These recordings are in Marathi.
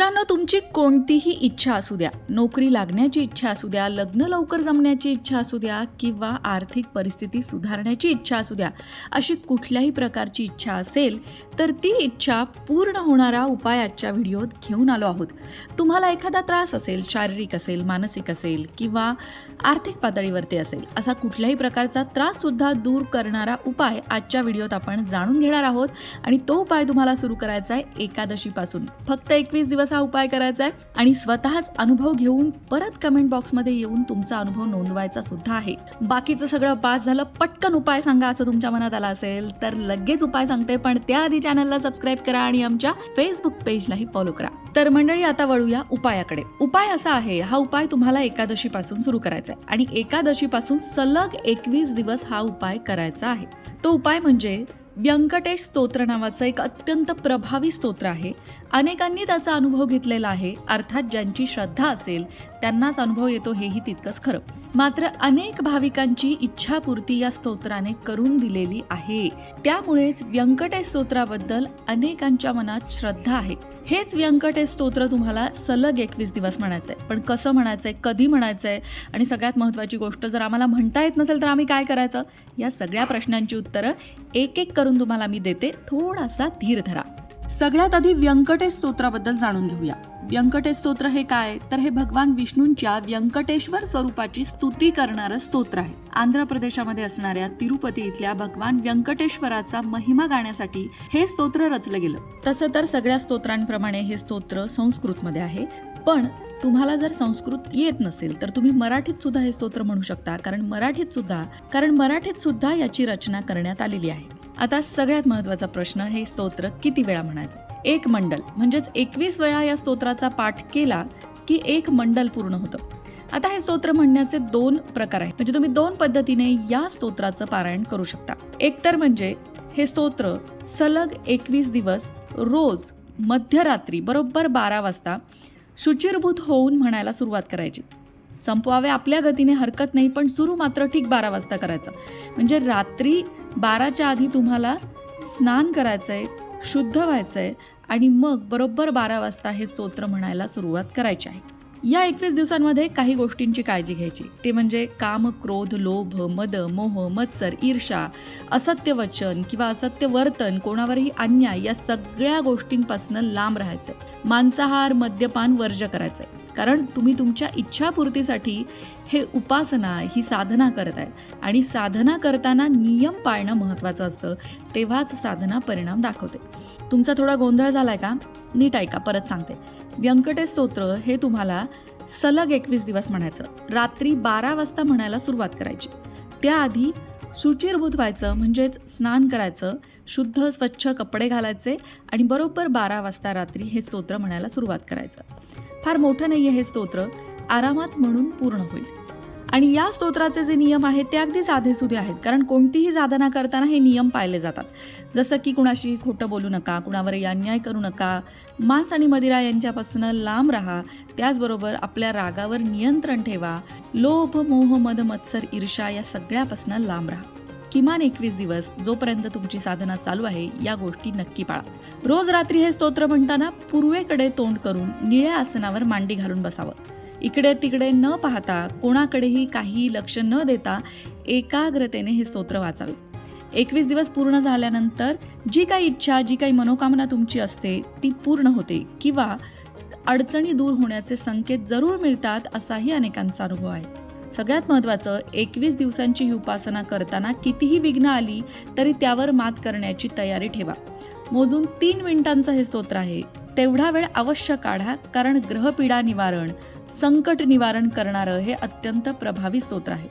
मित्रांनो तुमची कोणतीही इच्छा असू द्या नोकरी लागण्याची इच्छा असू द्या लग्न लवकर जमण्याची इच्छा असू द्या किंवा आर्थिक परिस्थिती सुधारण्याची इच्छा असू द्या अशी कुठल्याही प्रकारची इच्छा असेल तर ती इच्छा पूर्ण होणारा उपाय आजच्या व्हिडिओत घेऊन आलो आहोत. तुम्हाला एखादा त्रास असेल शारीरिक असेल मानसिक असेल किंवा आर्थिक पातळीवरती असेल असा कुठल्याही प्रकारचा त्राससुद्धा दूर करणारा उपाय आजच्या व्हिडिओत आपण जाणून घेणार आहोत आणि तो उपाय तुम्हाला सुरू करायचा आहे एकादशीपासून. फक्त एकवीस दिवस हा उपाय करायचा आहे आणि स्वतःच अनुभव घेऊन परत कमेंट बॉक्समध्ये येऊन तुमचा अनुभव नोंदवायचा सुद्धा आहे. बाकीचं सगळं पास झालं पटकन उपाय सांगा असं तुमच्या मनात आला असेल तर लगेच उपाय सांगते पण त्याआधी चॅनलला सबस्क्राईब करा आणि आमच्या फेसबुक पेजलाही फॉलो करा. तर मंडळी आता वळूया उपायाकडे. उपाय असा आहे हा उपाय तुम्हाला एकादशीपासून सुरू करायचा आहे. आणि एकादशीपासून सलग एकवीस दिवस हा उपाय करायचा आहे. तो उपाय म्हणजे व्यंकटेश स्तोत्र नावाचं एक अत्यंत प्रभावी स्तोत्र आहे. अनेकांनी त्याचा अनुभव घेतलेला आहे. अर्थात ज्यांची श्रद्धा असेल त्यांनाच अनुभव येतो हेही तितकंच खरं. मात्र अनेक भाविकांची इच्छापूर्ती या स्तोत्राने करून दिलेली आहे. त्यामुळेच व्यंकटेश स्तोत्राबद्दल अनेकांच्या मनात श्रद्धा आहे. हेच व्यंकटेश स्तोत्र तुम्हाला सलग एकवीस दिवस म्हणायचंय. पण कसं म्हणायचंय कधी म्हणायचंय आणि सगळ्यात महत्त्वाची गोष्ट जर आम्हाला म्हणता येत नसेल तर आम्ही काय करायचं? या सगळ्या प्रश्नांची उत्तरं एक एक करून तुम्हाला मी देते. थोडासा धीर धरा. सगळ्यात आधी व्यंकटेश स्तोत्राबद्दल जाणून घेऊया. व्यंकटेश स्तोत्र हे काय? तर हे भगवान विष्णूंच्या व्यंकटेश्वर स्वरूपाची स्तुती करणारं स्तोत्र आहे. आंध्र प्रदेशामध्ये असणाऱ्या तिरुपती इथल्या भगवान व्यंकटेश्वराचा महिमा गाण्यासाठी हे स्तोत्र रचलं गेलं. तसं तर सगळ्या स्तोत्रांप्रमाणे हे स्तोत्र संस्कृतमध्ये आहे. पण तुम्हाला जर संस्कृत येत नसेल तर तुम्ही मराठीत सुद्धा हे स्तोत्र म्हणू शकता. कारण मराठीत सुद्धा कारण मराठीत सुद्धा याची रचना करण्यात आलेली आहे. आता सगळ्यात महत्त्वाचा प्रश्न हे स्तोत्र किती वेळा म्हणायचं? एक मंडल म्हणजेच एकवीस वेळा या स्तोत्राचा पाठ केला की एक मंडल पूर्ण होतं. आता हे स्तोत्र म्हणण्याचे दोन प्रकार आहेत. म्हणजे तुम्ही दोन पद्धतीने या स्तोत्राचं पारायण करू शकता. एकतर म्हणजे हे स्तोत्र सलग एकवीस दिवस रोज मध्यरात्री बरोबर बारा वाजता शुचिरभूत होऊन म्हणायला सुरुवात करायची. संपवावे आपल्या गतीने हरकत नाही पण सुरू मात्र ठीक बारा वाजता करायचं. म्हणजे रात्री बाराच्या आधी तुम्हाला स्नान करायचं आहे शुद्ध व्हायचं आहे आणि मग बरोबर बारा वाजता हे स्तोत्र म्हणायला सुरुवात करायची आहे. या एकवीस दिवसांमध्ये काही गोष्टींची काळजी घ्यायची. ते म्हणजे काम क्रोध लोभ मद मोह मत्सर ईर्षा असत्य वचन किंवा असत्य वर्तन कोणावरही अन्याय या सगळ्या गोष्टींपासून लांब राहायचं. मांसाहार मद्यपान वर्ज करायचं. कारण तुम्ही तुमच्या इच्छापूर्तीसाठी हे उपासना ही साधना करत आहे आणि साधना करताना नियम पाळणं महत्त्वाचं असतं. तेव्हाच साधना परिणाम दाखवते. तुमचा थोडा गोंधळ झालाय का? नीट ऐका परत सांगते. व्यंकटेश स्तोत्र हे तुम्हाला सलग एकवीस दिवस म्हणायचं. रात्री बारा वाजता म्हणायला सुरुवात करायची. त्याआधी सुचिरभूत व्हायचं म्हणजेच स्नान करायचं शुद्ध स्वच्छ कपडे घालायचे आणि बरोबर बारा वाजता रात्री हे स्तोत्र म्हणायला सुरुवात करायचं. फार मोठं नाही आहे हे स्तोत्र. आरामात म्हणून पूर्ण होईल. आणि या स्तोत्राचे जे नियम आहेत ते अगदी साधेसुधे आहेत. कारण कोणतीही साधना करताना हे नियम पाळले जातात. जसं की कुणाशी खोटं बोलू नका कुणावर अन्याय करू नका मांस आणि मदिरा यांच्यापासून लांब राहा त्याचबरोबर आपल्या रागावर नियंत्रण ठेवा लोभ मोह मद मत्सर ईर्षा या सगळ्यापासून लांब राहा. किमान एकवीस दिवस जोपर्यंत तुमची साधना चालू आहे या गोष्टी नक्की पाळा. रोज रात्री हे स्तोत्र म्हणताना पूर्वेकडे तोंड करून निळ्या आसनावर मांडी घालून बसावं. इकडे तिकडे न पाहता कोणाकडेही काही लक्ष न देता एकाग्रतेने हे स्तोत्र वाचावे. एकवीस दिवस पूर्ण झाल्यानंतर जी काही इच्छा जी काही मनोकामना तुमची असते ती पूर्ण होते किंवा अडचणी दूर होण्याचे संकेत जरूर मिळतात असाही अनेकांचा अनुभव आहे. सगळ्यात महत्त्वाचं एकवीस दिवसांची ही उपासना करताना कितीही विघ्न आली तरी त्यावर मात करण्याची तयारी ठेवा. मोजून तीन मिनिटांचं हे स्तोत्र आहे. तेवढा वेळ अवश्य काढा कारण ग्रहपीडा निवारण संकट निवारण करणारं हे अत्यंत प्रभावी स्तोत्र आहे.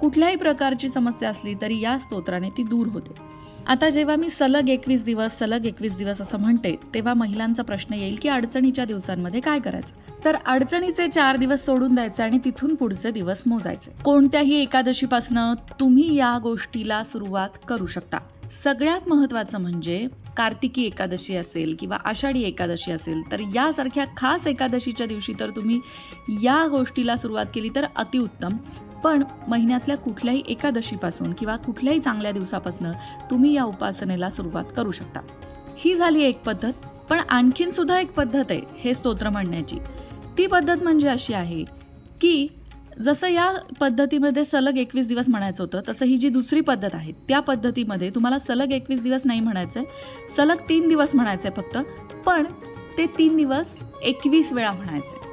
कुठल्याही प्रकारची समस्या असली तरी या स्तोत्राने ती दूर होते. आता जेव्हा मी सलग एकवीस दिवस सलग एकवीस दिवस असं म्हणते तेव्हा महिलांचा प्रश्न येईल की अडचणीच्या दिवसांमध्ये काय करायचं? तर अडचणीचे चार दिवस सोडून द्यायचे आणि तिथून पुढचे दिवस मोजायचे. कोणत्याही एकादशीपासनं तुम्ही या गोष्टीला सुरुवात करू शकता. सगळ्यात महत्वाचं म्हणजे कार्तिकी एकादशी असेल किंवा आषाढी एकादशी असेल तर यासारख्या खास एकादशीच्या दिवशी तर तुम्ही या गोष्टीला सुरुवात केली तर अतिउत्तम. पण महिन्यातल्या कुठल्याही एकादशीपासून किंवा कुठल्याही चांगल्या दिवसापासून तुम्ही या उपासनेला सुरुवात करू शकता. ही झाली एक पद्धत पण आणखीन सुद्धा एक पद्धत आहे हे स्तोत्र म्हणण्याची. ती पद्धत म्हणजे अशी आहे की जसं या पद्धतीमध्ये सलग एकवीस दिवस म्हणायचं होतं तसं ही जी दुसरी पद्धत आहे त्या पद्धतीमध्ये तुम्हाला सलग एकवीस दिवस नाही म्हणायचं आहे सलग तीन दिवस म्हणायचं आहे फक्त पण ते तीन दिवस एकवीस वेळा म्हणायचं आहे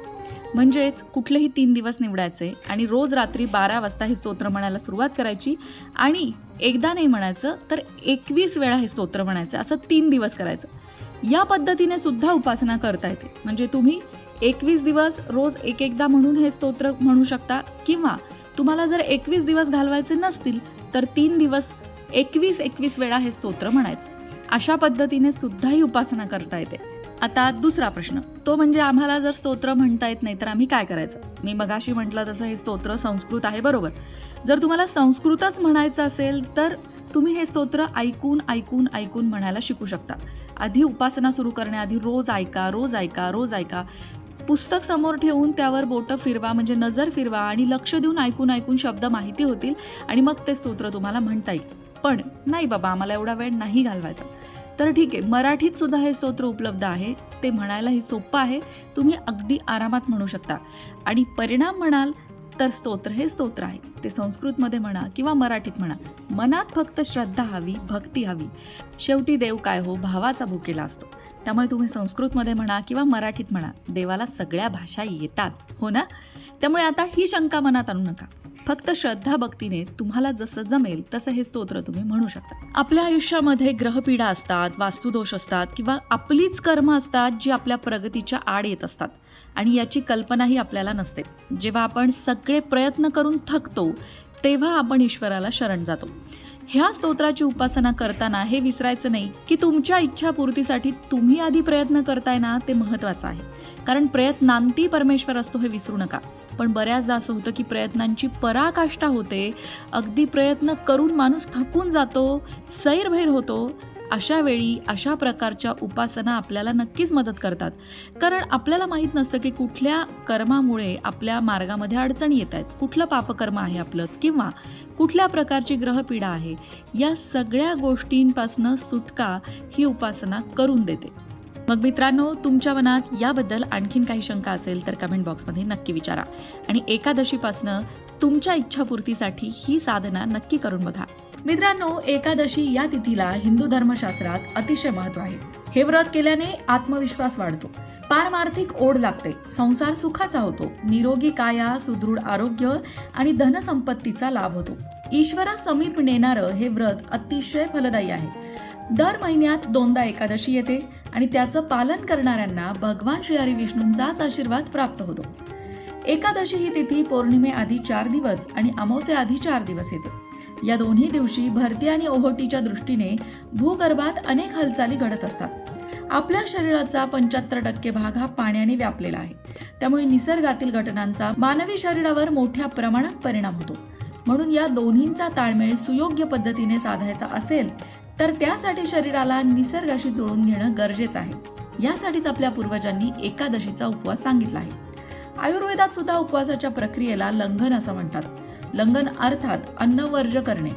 म्हणजेच कुठलेही तीन दिवस निवडायचे आणि रोज रात्री बारा वाजता हे स्तोत्र म्हणायला सुरुवात करायची. आणि एकदा नाही म्हणायचं तर एकवीस वेळा हे स्तोत्र म्हणायचं. असं तीन दिवस करायचं. या पद्धतीने सुद्धा उपासना करता येते. म्हणजे तुम्ही एकवीस दिवस रोज एक एकदा म्हणून हे स्तोत्र म्हणू शकता किंवा तुम्हाला जर एकवीस दिवस घालवायचे नसतील तर तीन दिवस एकवीस एकवीस वेळा हे स्तोत्र म्हणायचं. अशा पद्धतीने सुद्धा ही उपासना करता येते. आता दुसरा प्रश्न. तो म्हणजे आम्हाला जर स्तोत्र म्हणता येत नाही तर आम्ही काय करायचं? मी मगाशी म्हटलं तसं हे स्तोत्र संस्कृत आहे बरोबर. जर तुम्हाला संस्कृतच म्हणायचं असेल तर तुम्ही हे स्तोत्र ऐकून ऐकून ऐकून म्हणायला शिकू शकता. आधी उपासना सुरू करण्याआधी रोज ऐका रोज ऐका रोज ऐका. पुस्तक समोर ठेवून त्यावर बोटं फिरवा म्हणजे नजर फिरवा आणि लक्ष देऊन ऐकून ऐकून शब्द माहिती होतील आणि मग ते स्तोत्र तुम्हाला म्हणता येईल. पण नाही बाबा आम्हाला एवढा वेळ नाही घालवायचा. तर ठीक आहे मराठीत सुद्धा हे स्तोत्र उपलब्ध आहे. ते म्हणायलाही सोपं आहे. तुम्ही अगदी आरामात म्हणू शकता. आणि परिणाम म्हणाल तर स्तोत्र हे स्तोत्र आहे. ते संस्कृतमध्ये म्हणा किंवा मराठीत म्हणा मनात फक्त श्रद्धा हवी भक्ती हवी. शेवटी देव काय हो भावाचा भुकेला असतो. त्यामुळे तुम्ही संस्कृतमध्ये म्हणा किंवा मराठीत म्हणा देवाला सगळ्या भाषा येतात. हो ना? त्यामुळे आता ही शंका मनात आणू नका. फक्त श्रद्धा भक्तीने तुम्हाला जसं जमेल तसं हे स्तोत्र तुम्ही म्हणू शकता. आपल्या आयुष्यामध्ये ग्रहपीडा असतात वास्तुदोष असतात किंवा आपलीच कर्म असतात जी आपल्या प्रगतीच्या आड येत असतात. आणि याची कल्पनाही आपल्याला नसते. जेव्हा आपण सगळे प्रयत्न करून थकतो तेव्हा आपण ईश्वराला शरण जातो. ह्या स्तोत्राची उपासना करताना हे विसरायचं नाही की तुमच्या इच्छापूर्तीसाठी तुम्ही आधी प्रयत्न करताय ना ते महत्वाचं आहे. कारण प्रयत्नांती परमेश्वर असतो हे विसरू नका. पण बऱ्याचदा असं होतं की प्रयत्नांची पराकाष्ठा होते. अगदी प्रयत्न करून माणूस थकून जातो सैरभैर होतो. अशा वेळी अशा प्रकारच्या उपासना आपल्याला नक्कीच मदत करतात. कारण आपल्याला माहीत नसतं की कुठल्या कर्मामुळे आपल्या मार्गामध्ये अडचणी येत आहेत. कुठलं पापकर्म आहे आपलं किंवा कुठल्या प्रकारची ग्रहपीडा आहे. या सगळ्या गोष्टींपासनं सुटका ही उपासना करून देते. मग मित्रांनो तुमच्या मनात याबद्दल आणखीन काही शंका असेल तर कमेंट बॉक्समध्ये नक्की विचारा. आणि एकादशीपासनं तुमच्या इच्छापूर्तीसाठी ही साधना नक्की करून बघा. मित्रांनो एकादशी या तिथीला हिंदू धर्मशास्त्रात अतिशय महत्त्व आहे. हे व्रत केल्याने आत्मविश्वास वाढतो. पारमार्थिक ओढ लागते. संसार सुखाचा होतो. निरोगी काया सुदृढ आरोग्य आणि धनसंपत्तीचा लाभ होतो. ईश्वरा समीप नेणारं हे व्रत अतिशय फलदायी आहे. दर महिन्यात दोनदा एकादशी येते आणि त्याचं पालन करणाऱ्यांना भगवान श्री हरी विष्णूंचाच आशीर्वाद प्राप्त होतो. एकादशी ही तिथी पौर्णिमेआधी चार दिवस आणि अमावस्याआधी चार दिवस येते. या दोन्ही दिवशी भरती आणि ओहोटीच्या दृष्टीने भूगर्भात अनेक हालचाली घडत असतात. आपल्या शरीराचा पंच्याहत्तर टक्के भाग हा पाण्याने व्यापलेला आहे. त्यामुळे निसर्गातील घटनांचा मानवी शरीरावर मोठ्या प्रमाणात परिणाम होतो. म्हणून या दोन्हींचा ताळमेळ सुयोग्य पद्धतीने साधायचा असेल तर त्यासाठी शरीराला निसर्गाशी जुळून घेणं गरजेचं आहे. यासाठीच आपल्या पूर्वजांनी एकादशीचा उपवास सांगितला आहे. आयुर्वेदात सुद्धा उपवासाच्या प्रक्रियेला लंघन असं म्हणतात. लंघन अर्थात अन्न वर्ज करणे.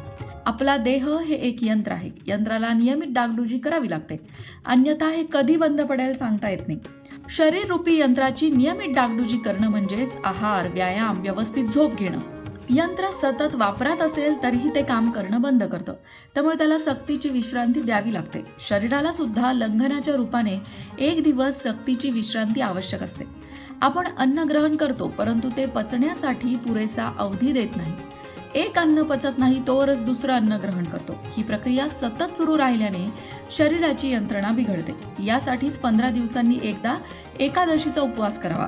आपला देह हे एक यंत्र आहे. यंत्राला नियमित डागडुजी करावी लागते. अन्यथा हे कधी बंद पडेल सांगता येत नाही. शरीर रूपी यंत्राची नियमित डागडुजी करणं म्हणजेच आहार व्यायाम व्यवस्थित झोप घेणं. यंत्र सतत वापरात असेल तरीही ते काम करणं बंद करतं. त्यामुळे त्याला सक्तीची विश्रांती द्यावी लागते. शरीराला सुद्धा लंघनाच्या रूपाने एक दिवस सक्तीची विश्रांती आवश्यक असते. आपण अन्न ग्रहण करतो परंतु ते पचण्यासाठी पुरेसा अवधी देत नाही. एक अन्न पचत नाही तोवरच दुसरं अन्न ग्रहण करतो. ही प्रक्रिया सतत सुरू राहिल्याने शरीराची यंत्रणा बिघडते. यासाठीच पंधरा दिवसांनी एकदा एकादशीचा उपवास करावा.